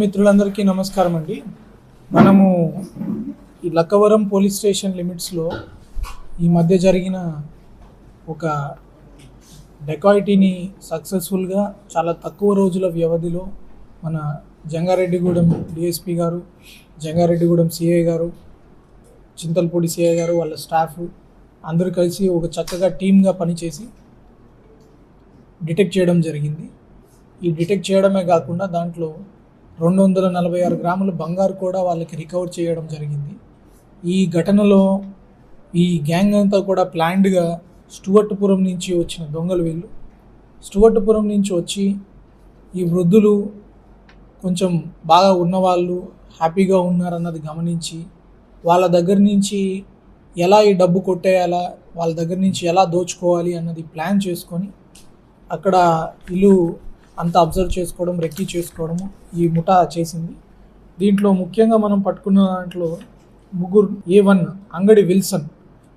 మిత్రులందరికీ నమస్కారం అండి. మనము ఈ లక్కవరం పోలీస్ స్టేషన్ లిమిట్స్లో ఈ మధ్య జరిగిన ఒక డెకాయిటీని సక్సెస్ఫుల్గా చాలా తక్కువ రోజుల వ్యవధిలో మన జంగారెడ్డిగూడెం డిఎస్పి గారు జంగారెడ్డిగూడెం సిఐ గారు చింతలపూడి సిఐ గారు వాళ్ళ స్టాఫ్ అందరూ కలిసి ఒక చక్కగా టీమ్గా పనిచేసి డిటెక్ట్ చేయడం జరిగింది. ఈ డిటెక్ట్ చేయడమే కాకుండా దాంట్లో రెండు వందల నలభై ఆరు గ్రాముల బంగారు కూడా వాళ్ళకి రికవర్ చేయడం జరిగింది. ఈ ఘటనలో ఈ గ్యాంగ్ అంతా కూడా ప్లాన్డ్గా స్టువర్ట్పురం నుంచి వచ్చిన దొంగలు వీళ్ళు. స్టువర్ట్పురం నుంచి వచ్చి ఈ వృద్ధులు కొంచెం బాగా ఉన్నవాళ్ళు హ్యాపీగా ఉన్నారన్నది గమనించి వాళ్ళ దగ్గర నుంచి ఎలా ఈ డబ్బు కొట్టేయాలా వాళ్ళ దగ్గర నుంచి ఎలా దోచుకోవాలి అన్నది ప్లాన్ చేసుకొని అక్కడ ఇల్లు అంతా అబ్జర్వ్ చేసుకోవడం రెక్కి చేసుకోవడము ఈ ముఠా చేసింది. దీంట్లో ముఖ్యంగా మనం పట్టుకున్న దాంట్లో ముగ్గురు A one Angadi Wilson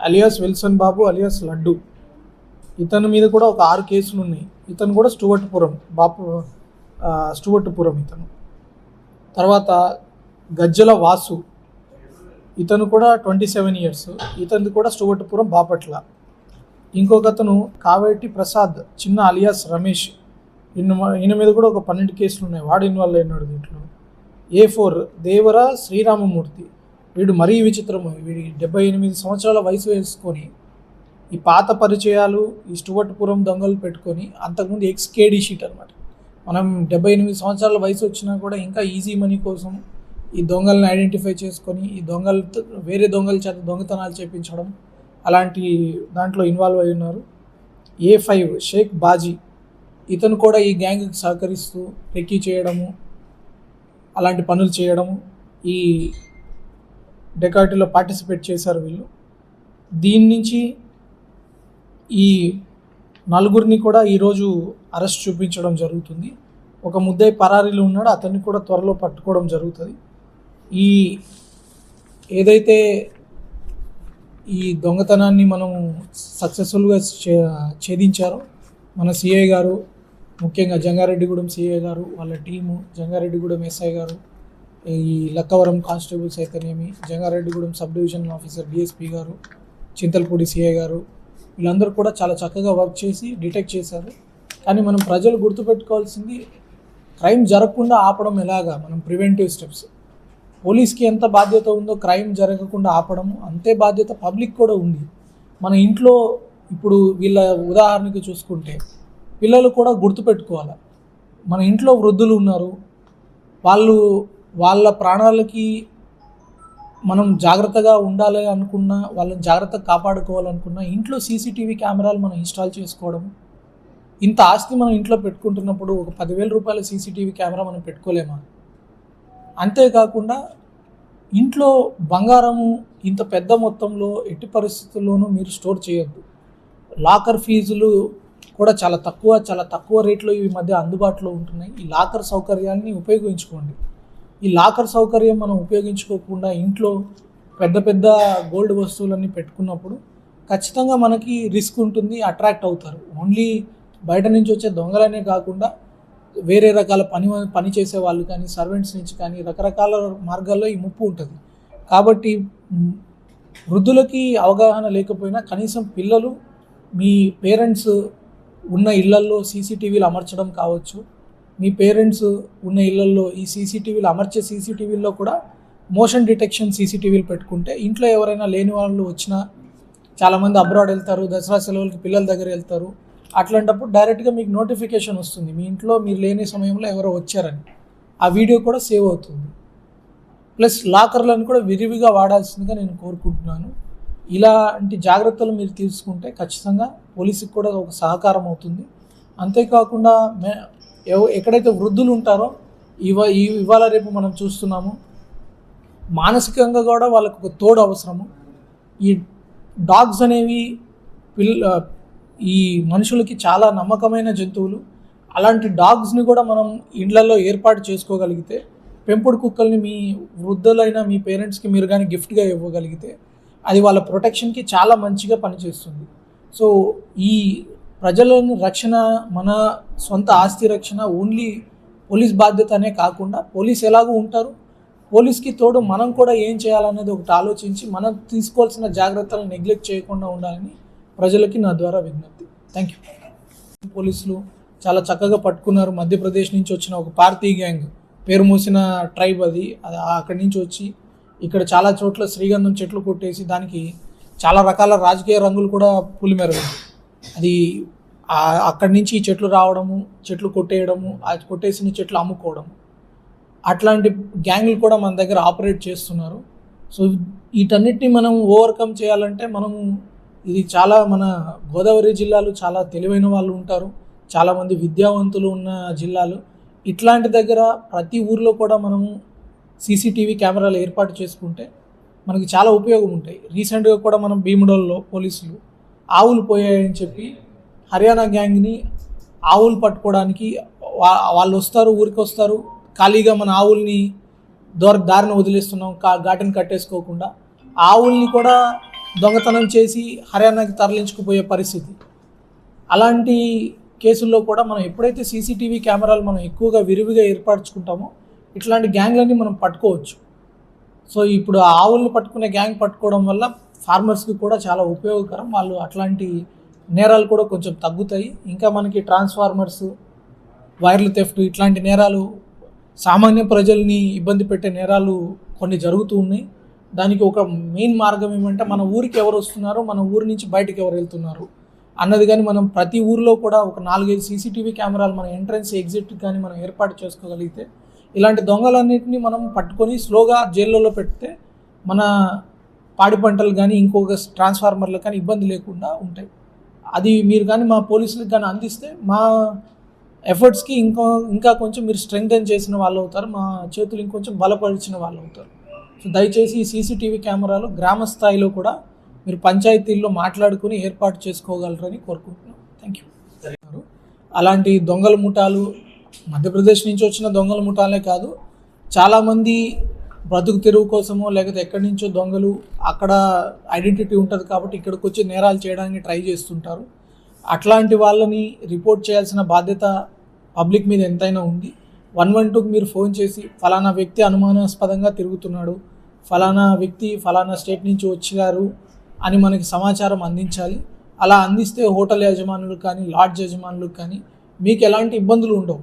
alias Wilson Babu alias Laddu. ఇతని మీద కూడా ఒక ఆరు కేసులు ఉన్నాయి. ఇతను కూడా స్టువర్ట్పురం బాపు ఆ, స్టువర్ట్పురం ఇతను. తర్వాత గజ్జల వాసు ఇతను కూడా ట్వంటీ సెవెన్ ఇయర్స్ ఇతనిది కూడా స్టువర్ట్పురం బాపట్ల. ఇంకొక అతను కావేటి ప్రసాద్ చిన్న అలియాస్ రమేష్. ఈయన ఈయన మీద కూడా ఒక పన్నెండు కేసులు ఉన్నాయి. వాడు ఇన్వాల్వ్ అయినాడు దీంట్లో. A four Devara Sriramamurthy. వీడు మరీ విచిత్రము. వీడి డెబ్బై ఎనిమిది సంవత్సరాల వయసు వేసుకొని ఈ పాత పరిచయాలు ఈ స్టువర్ట్పురం దొంగలు పెట్టుకొని అంతకుముందు ఎక్స్కేడీ షీట్ అనమాట మనం డెబ్బై ఎనిమిది సంవత్సరాల వయసు వచ్చినా కూడా ఇంకా ఈజీ మనీ కోసం ఈ దొంగల్ని ఐడెంటిఫై చేసుకొని ఈ దొంగలు వేరే దొంగల చేత దొంగతనాలు చేపించడం అలాంటి దాంట్లో ఇన్వాల్వ్ అయి ఉన్నారు. A five Shaik Baji. ఇతను కూడా ఈ గ్యాంగ్కి సహకరిస్తూ రెక్కీ చేయడము అలాంటి పనులు చేయడము ఈ డెకార్టీలో పార్టిసిపేట్ చేశారు వీళ్ళు. దీని నుంచి ఈ నలుగురిని కూడా ఈరోజు అరెస్ట్ చూపించడం జరుగుతుంది. ఒక ముద్దాయి పరారీలో ఉన్నాడు అతన్ని కూడా త్వరలో పట్టుకోవడం జరుగుతుంది. ఈ ఏదైతే ఈ దొంగతనాన్ని మనం సక్సెస్ఫుల్గా ఛేదించారో మన సిఐ గారు ముఖ్యంగా జంగారెడ్డిగూడెం సిఐ గారు వాళ్ళ టీము జంగారెడ్డిగూడెం ఎస్ఐ గారు ఈ లక్కవరం కానిస్టేబుల్స్ అయితేనేమి Jangareddygudem sub division officer DSP గారు చింతలపూడి సిఐ గారు వీళ్ళందరూ కూడా చాలా చక్కగా వర్క్ చేసి డిటెక్ట్ చేశారు. కానీ మనం ప్రజలు గుర్తుపెట్టుకోవాల్సింది క్రైమ్ జరగకుండా ఆపడం ఎలాగా? మనం ప్రివెంటివ్ స్టెప్స్. పోలీస్కి ఎంత బాధ్యత ఉందో క్రైమ్ జరగకుండా ఆపడము అంతే బాధ్యత పబ్లిక్ కూడా ఉంది. మన ఇంట్లో ఇప్పుడు వీళ్ళ ఉదాహరణకి చూసుకుంటే పిల్లలు కూడా గుర్తుపెట్టుకోవాలి మన ఇంట్లో వృద్ధులు ఉన్నారు. వాళ్ళు వాళ్ళ ప్రాణాలకి మనం జాగ్రత్తగా ఉండాలి అనుకున్నా వాళ్ళని జాగ్రత్తగా కాపాడుకోవాలనుకున్నా ఇంట్లో సీసీటీవీ కెమెరాలు మనం ఇన్స్టాల్ చేసుకోవడం ఇంత ఆస్తి మనం ఇంట్లో పెట్టుకుంటున్నప్పుడు ఒక పదివేల రూపాయల సీసీటీవీ కెమెరా మనం పెట్టుకోలేమా? అంతేకాకుండా ఇంట్లో బంగారము ఇంత పెద్ద మొత్తంలో ఎట్టి పరిస్థితుల్లోనూ మీరు స్టోర్ చేయొద్దు. లాకర్ ఫీజులు కూడా చాలా తక్కువ చాలా తక్కువ రేట్లో ఈ మధ్య అందుబాటులో ఉంటున్నాయి. ఈ లాకర్ సౌకర్యాన్ని ఉపయోగించుకోండి. ఈ లాకర్ సౌకర్యం మనం ఉపయోగించుకోకుండా ఇంట్లో పెద్ద పెద్ద గోల్డ్ వస్తువులన్నీ పెట్టుకున్నప్పుడు ఖచ్చితంగా మనకి రిస్క్ ఉంటుంది అట్రాక్ట్ అవుతారు. ఓన్లీ బయట నుంచి వచ్చే దొంగలనే కాకుండా వేరే రకాల పని పని చేసే వాళ్ళు కానీ సర్వెంట్స్ నుంచి కానీ రకరకాల మార్గాల్లో ఈ ముప్పు ఉంటుంది. కాబట్టి వృద్ధులకి అవగాహన లేకపోయినా కనీసం పిల్లలు మీ పేరెంట్స్ ఉన్న ఇళ్ళల్లో సీసీటీవీలు అమర్చడం కావచ్చు. మీ పేరెంట్స్ ఉన్న ఇళ్ళల్లో ఈ సీసీటీవీలు అమర్చే సీసీటీవీల్లో కూడా మోషన్ డిటెక్షన్ సీసీటీవీలు పెట్టుకుంటే ఇంట్లో ఎవరైనా లేని వాళ్ళు వచ్చినా చాలామంది అబ్రాడ్ వెళ్తారు దసరా సెలవులకి పిల్లల దగ్గర వెళ్తారు. అట్లాంటప్పుడు డైరెక్ట్గా మీకు నోటిఫికేషన్ వస్తుంది. మీ ఇంట్లో మీరు లేని సమయంలో ఎవరో వచ్చారని. ఆ వీడియో కూడా సేవ్ అవుతుంది. ప్లస్ లాకర్లను కూడా విరివిగా వాడాల్సిందిగా నేను కోరుకుంటున్నాను. ఇలాంటి జాగ్రత్తలు మీరు తీసుకుంటే ఖచ్చితంగా పోలీసుకి కూడా ఒక సహకారం అవుతుంది. అంతేకాకుండా మే ఎక్కడైతే వృద్ధులు ఉంటారో ఇవ ఇవాళ రేపు మనం చూస్తున్నాము మానసికంగా కూడా వాళ్ళకు ఒక తోడు అవసరము. ఈ డాగ్స్ అనేవి పిల్ల ఈ మనుషులకి చాలా నమ్మకమైన జంతువులు. అలాంటి డాగ్స్ని కూడా మనం ఇండ్లలో ఏర్పాటు చేసుకోగలిగితే పెంపుడు కుక్కల్ని మీ వృద్ధులైన మీ పేరెంట్స్కి మీరు కానీ గిఫ్ట్గా ఇవ్వగలిగితే అది వాళ్ళ ప్రొటెక్షన్కి చాలా మంచిగా పనిచేస్తుంది. సో ఈ ప్రజలను రక్షణ మన సొంత ఆస్తి రక్షణ ఓన్లీ పోలీస్ బాధ్యత అనే కాకుండా పోలీస్ ఎలాగూ ఉంటారు? పోలీస్కి తోడు మనం కూడా ఏం చేయాలనేది ఒకటి ఆలోచించి మనం తీసుకోవాల్సిన జాగ్రత్తలు నెగ్లెక్ట్ చేయకుండా ఉండాలని ప్రజలకి నా ద్వారా విజ్ఞప్తి. థ్యాంక్ యూ పోలీసులు చాలా చక్కగా పట్టుకున్నారు. మధ్యప్రదేశ్ నుంచి వచ్చిన ఒక పార్టీ గ్యాంగ్ పేరు మూసిన ట్రైబ్ అది అక్కడి నుంచి వచ్చి ఇక్కడ చాలా చోట్ల శ్రీగంధం చెట్లు కొట్టేసి దానికి చాలా రకాల రాజకీయ రంగులు కూడా పులిమెరగదు అది అక్కడి నుంచి చెట్లు రావడము చెట్లు కొట్టేయడము అది కొట్టేసిన చెట్లు అమ్ముకోవడం. అట్లాంటి గ్యాంగ్లు కూడా మన దగ్గర ఆపరేట్ చేస్తున్నారు. సో వీటన్నిటిని మనం ఓవర్కమ్ చేయాలంటే మనము ఇది చాలా మన గోదావరి జిల్లాలో చాలా తెలివైన వాళ్ళు ఉంటారు. చాలామంది విద్యావంతులు ఉన్న జిల్లాలు. ఇట్లాంటి దగ్గర ప్రతి ఊర్లో కూడా మనము సీసీటీవీ కెమెరాలు ఏర్పాటు చేసుకుంటే మనకి చాలా ఉపయోగం ఉంటాయి. రీసెంట్గా కూడా మనం భీముడోల్లో పోలీసులు ఆవులు పోయాయని చెప్పి హర్యానా గ్యాంగ్ని ఆవులు పట్టుకోవడానికి వా- వాళ్ళు వస్తారు ఊరికి వస్తారు. ఖాళీగా మన ఆవుల్ని దూర దారిని వదిలేస్తున్నాం కా ఘాటును కట్టేసుకోకుండా ఆవుల్ని కూడా దొంగతనం చేసి హర్యానాకి తరలించుకుపోయే పరిస్థితి. అలాంటి కేసుల్లో కూడా మనం ఎప్పుడైతే సీసీటీవీ కెమెరాలు మనం ఎక్కువగా విరివిగా ఏర్పరచుకుంటామో ఇట్లాంటి గ్యాంగ్లన్నీ మనం పట్టుకోవచ్చు. సో ఇప్పుడు ఆ పట్టుకునే గ్యాంగ్ పట్టుకోవడం వల్ల ఫార్మర్స్కి కూడా చాలా ఉపయోగకరం. వాళ్ళు అట్లాంటి నేరాలు కూడా కొంచెం తగ్గుతాయి. ఇంకా మనకి ట్రాన్స్ఫార్మర్స్ వైర్లు తెఫ్ట్ ఇట్లాంటి నేరాలు సామాన్య ప్రజల్ని ఇబ్బంది పెట్టే నేరాలు కొన్ని జరుగుతూ ఉన్నాయి. దానికి ఒక మెయిన్ మార్గం ఏమంటే మన ఊరికి ఎవరు వస్తున్నారు మన ఊరి నుంచి బయటకు ఎవరు వెళ్తున్నారు? అన్నది కానీ మనం ప్రతి ఊరిలో కూడా ఒక నాలుగైదు సీసీటీవీ కెమెరాలు మన ఎంట్రన్స్ ఎగ్జిట్ కానీ మనం ఏర్పాటు చేసుకోగలిగితే ఇలాంటి దొంగలన్నింటినీ మనం పట్టుకొని స్లోగా జైల్లో పెడితే మన పాడి పంటలు కానీ ఇంకొక ట్రాన్స్ఫార్మర్లు కానీ ఇబ్బంది లేకుండా ఉంటాయి. అది మీరు కానీ మా పోలీసులకు కానీ అందిస్తే మా ఎఫర్ట్స్కి ఇంకో ఇంకా కొంచెం మీరు స్ట్రెంగ్థెన్ చేసిన వాళ్ళు అవుతారు మా చేతులు ఇంకొంచెం బలపరిచిన వాళ్ళు అవుతారు సో దయచేసి ఈ సీసీటీవీ కెమెరాలు గ్రామ స్థాయిలో కూడా మీరు పంచాయతీల్లో మాట్లాడుకుని ఏర్పాటు చేసుకోగలరని కోరుకుంటున్నాం. థ్యాంక్ యూ అలాంటి దొంగల ముఠాలు మధ్యప్రదేశ్ నుంచి వచ్చిన దొంగల ముఠాలే కాదు చాలామంది బ్రతుకు తెరువు కోసమో లేకపోతే ఎక్కడి నుంచో దొంగలు అక్కడ ఐడెంటిటీ ఉంటుంది కాబట్టి ఇక్కడికి వచ్చి నేరాలు చేయడానికి ట్రై చేస్తుంటారు. అట్లాంటి వాళ్ళని రిపోర్ట్ చేయాల్సిన బాధ్యత పబ్లిక్ మీద ఎంతైనా ఉంది. వన్ వన్ టూకి మీరు ఫోన్ చేసి ఫలానా వ్యక్తి అనుమానాస్పదంగా తిరుగుతున్నాడు ఫలానా వ్యక్తి ఫలానా స్టేట్ నుంచి వచ్చినారు అని మనకి సమాచారం అందించాలి. అలా అందిస్తే హోటల్ యజమానులకు కానీ లాడ్జ్ యజమానులకు కానీ మీకు ఎలాంటి ఇబ్బందులు ఉండవు.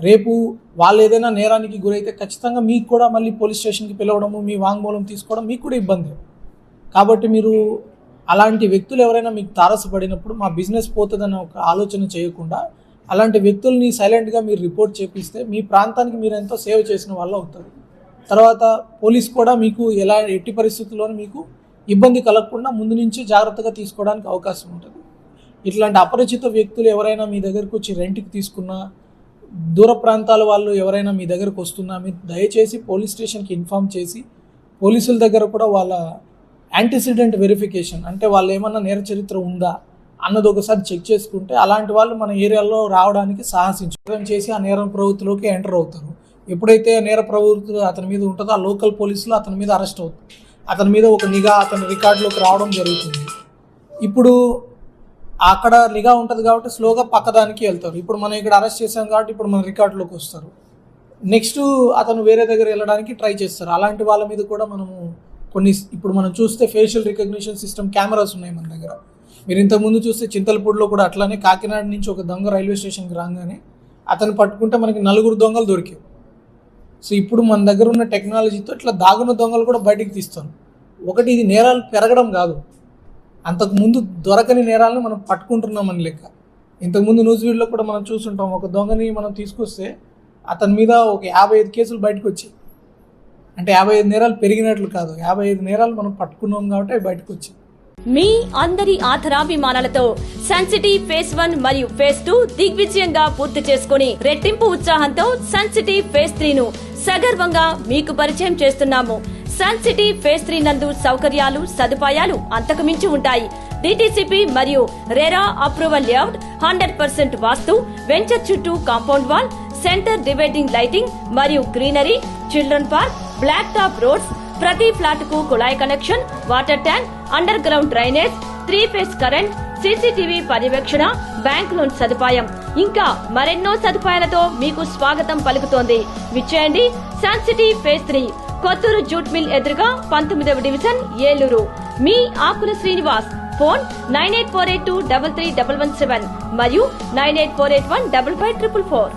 రేపు వాళ్ళు ఏదైనా నేరానికి గురైతే ఖచ్చితంగా మీకు కూడా మళ్ళీ పోలీస్ స్టేషన్కి పిలవడము మీ వాంగ్మూలం తీసుకోవడం మీకు కూడా ఇబ్బంది. కాబట్టి మీరు అలాంటి వ్యక్తులు ఎవరైనా మీకు తారసపడినప్పుడు మా బిజినెస్ పోతుందనే ఒక ఆలోచన చేయకుండా అలాంటి వ్యక్తుల్ని సైలెంట్గా మీరు రిపోర్ట్ చేపిస్తే మీ ప్రాంతానికి మీరు ఎంతో సేవ్ చేసిన వాళ్ళు అవుతారు. తర్వాత పోలీస్ కూడా మీకు ఎలా ఎట్టి పరిస్థితుల్లోనూ మీకు ఇబ్బంది కలగకుండా ముందు నుంచి జాగ్రత్తగా తీసుకోవడానికి అవకాశం ఉంటుంది. ఇట్లాంటి అపరిచిత వ్యక్తులు ఎవరైనా మీ దగ్గరకు వచ్చి రెంట్కి తీసుకున్నా దూర ప్రాంతాల వాళ్ళు ఎవరైనా మీ దగ్గరకు వస్తున్నా మీరు దయచేసి పోలీస్ స్టేషన్కి ఇన్ఫామ్ చేసి పోలీసుల దగ్గర కూడా వాళ్ళ యాంటిసిడెంట్ వెరిఫికేషన్ అంటే వాళ్ళు ఏమన్నా నేర చరిత్ర ఉందా అన్నది ఒకసారి చెక్ చేసుకుంటే అలాంటి వాళ్ళు మన ఏరియాలో రావడానికి సాహసించడం చేసి ఆ నేర ప్రవృత్తిలోకి ఎంటర్ అవుతారు. ఎప్పుడైతే నేర ప్రవృత్తి అతని మీద ఉంటుందో ఆ లోకల్ పోలీసులు అతని మీద అరెస్ట్ అవుతారు. అతని మీద ఒక నిఘా అతని రికార్డులోకి రావడం జరుగుతుంది. ఇప్పుడు అక్కడ నిఘా ఉంటుంది కాబట్టి స్లోగా పక్కదానికి వెళ్తారు. ఇప్పుడు మనం ఇక్కడ అరెస్ట్ చేసాం కాబట్టి ఇప్పుడు మన రికార్డులోకి వస్తారు. నెక్స్ట్ అతను వేరే దగ్గర వెళ్ళడానికి ట్రై చేస్తారు. అలాంటి వాళ్ళ మీద కూడా మనము కొన్ని ఇప్పుడు మనం చూస్తే ఫేషియల్ రికగ్నిషన్ సిస్టమ్ కెమెరాస్ ఉన్నాయి మన దగ్గర. మీరు ఇంతకుముందు చూస్తే చింతలపూడిలో కూడా అట్లానే కాకినాడ నుంచి ఒక దొంగ రైల్వే స్టేషన్కి రాగానే అతను పట్టుకుంటే మనకి నలుగురు దొంగలు దొరికాయి. సో ఇప్పుడు మన దగ్గర ఉన్న టెక్నాలజీతో ఇట్లా దాగున్న దొంగలు కూడా బయటికి తీస్తాను ఒకటి ఇది నేరాలు పెరగడం కాదు. అంతకుముందు దొరకని నేరాలను మనం పట్టుకుంటున్నామని లెక్క. ఇంతకుముందు న్యూస్ వీడియోలో కూడా మనం చూస్తుంటాం ఒక దొంగని మనం తీసుకొస్తే అతని మీద ఒక యాభై ఐదు కేసులు బయటకు వచ్చాయి. అంటే యాభై ఐదు నేరాలు పెరిగినట్లు కాదు యాభై ఐదు నేరాలు మనం పట్టుకున్నాం కాబట్టి అవి బయటకు వచ్చాయి. మీ అందరి ఆధరాభిమానాలతో సెన్సిటీ ఫేస్ వన్ మరియు ఫేస్ టూ దిగ్విజయంగా పూర్తి చేసుకుని రెట్టింపు ఉత్సాహంతో సెన్సిటీ ఫేస్ త్రీ ను సగర్వంగా మీకు పరిచయం చేస్తున్నాము. సన్ సిటీ ఫేస్ త్రీ నందు సౌకర్యాలు సదుపాయాలు అంతకుమించి ఉంటాయి. డిటిసిపి మరియు RERA approval layout hundred percent vastu venture చుట్టూ compound wall centre dividing lighting మరియు greenery children park black top roads ప్రతి ఫ్లాట్కు కుళాయి connection water tank underground drainage three phase current CCTV పర్యవేక్షణ బ్యాంక్ లోన్ సదుపాయం. ఇంకా మరెన్నో సదుపాయాలతో మీకు స్వాగతం పలుకుతోంది. విచ్చేయండి Sun City phase three. Kothuru jute mill ఎదురుగా పంతొమ్మిదవ డివిజన్ ఏలూరు. మీ Akula Srinivas. Phone nine eight four eight two double three double one seven మరియు nine eight four eight one double five triple four.